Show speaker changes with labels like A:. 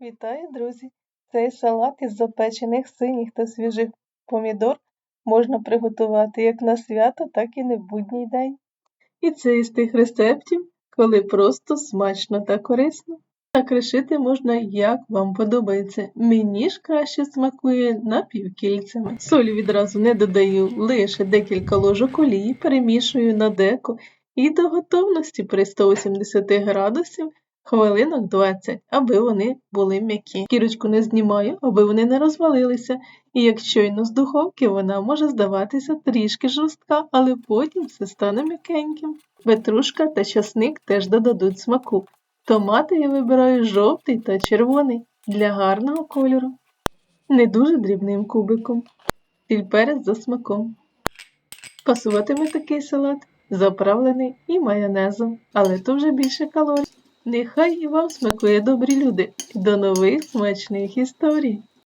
A: Вітаю, друзі! Цей салат із запечених синіх та свіжих помідор можна приготувати як на свято, так і не в будній день. І це із тих рецептів, коли просто смачно та корисно. Так решити можна, як вам подобається. Мені ж краще смакує напівкільцями. Солі відразу не додаю, лише декілька ложок олії, перемішую на деко і до готовності при 180 градусів хвилинок 20, аби вони були м'які. Кірочку не знімаю, аби вони не розвалилися, і як щойно з духовки вона може здаватися трішки жорстка, але потім все стане м'якеньким. Петрушка та часник теж додадуть смаку. Томати я вибираю жовтий та червоний для гарного кольору. Не дуже дрібним кубиком. Сіль перець за смаком. Пасуватиме такий салат, заправлений і майонезом, але то вже більше калорій. Нехай і вам смакує добрі люди. До нових смачних історій!